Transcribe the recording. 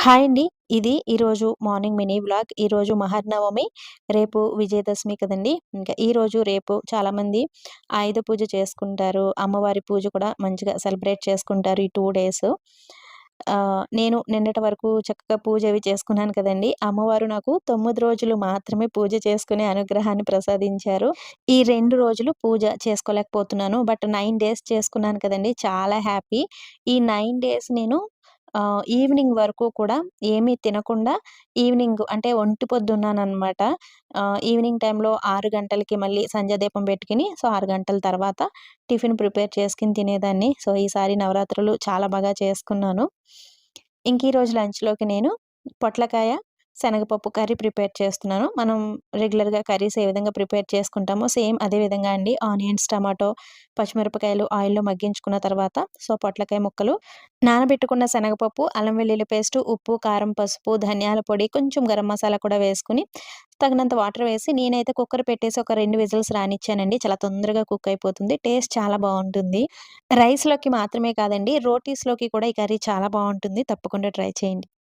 Hi అండి. ఇది ఈరోజు మార్నింగ్ మినీ బ్లాగ్ ఈరోజు మహర్నవమి, రేపు విజయదశమి కదండీ! ఇంకా ఈరోజు, రేపు చాలామంది ఆయుధ పూజ చేసుకుంటారు. అమ్మవారి పూజ కూడా మంచిగా సెలబ్రేట్ చేసుకుంటారు ఈ టూ డేస్. నేను నిన్నటి వరకు చక్కగా పూజ అవి చేసుకున్నాను కదండి అమ్మవారు నాకు తొమ్మిది రోజులు మాత్రమే పూజ చేసుకునే అనుగ్రహాన్ని ప్రసాదించారు. ఈ రెండు రోజులు పూజ చేసుకోలేకపోతున్నాను. బట్ నైన్ డేస్ చేసుకున్నాను కదండీ! చాలా హ్యాపీ. ఈ నైన్ డేస్ నేను ఈవినింగ్ వరకు కూడా ఏమీ తినకుండా ఈవినింగ్ అంటే ఒంటి పొద్దున్నానమాట ఈవినింగ్ టైంలో ఆరు గంటలకి మళ్ళీ సంధ్యాదీపం పెట్టుకుని సో ఆరు గంటల తర్వాత టిఫిన్ ప్రిపేర్ చేసుకుని తినేదాన్ని. సో ఈసారి నవరాత్రులు చాలా బాగా చేసుకున్నాను. ఇంక ఈరోజు లంచ్‌లోకి నేను పొట్లకాయ, శనగపప్పు కర్రీ ప్రిపేర్ చేస్తున్నాను. మనం రెగ్యులర్‌గా కర్రీస్ ఏ విధంగా ప్రిపేర్ చేసుకుంటామో సేమ్ అదే విధంగా అండి. ఆనియన్స్, టమాటో, పచ్చిమిరపకాయలు ఆయిల్‌లో మగ్గించుకున్న తర్వాత సో పొట్లకాయ ముక్కలు, నానబెట్టుకున్న శనగపప్పు, అల్లం వెల్లుల్లి పేస్ట్ ఉప్పు, కారం, పసుపు, ధనియాల పొడి, కొంచెం గరం మసాలా కూడా వేసుకొని, తగినంత వాటర్ వేసి నేనైతే కుక్కర్ పెట్టేసి ఒక రెండు విజిల్స్ రానిచ్చానండి. చాలా తొందరగా కుక్ అయిపోతుంది. టేస్ట్ చాలా బాగుంటుంది రైస్‌లోకి మాత్రమే కాదండి, రోటీస్‌లోకి కూడా ఈ కర్రీ చాలా బాగుంటుంది తప్పకుండా ట్రై చేయండి.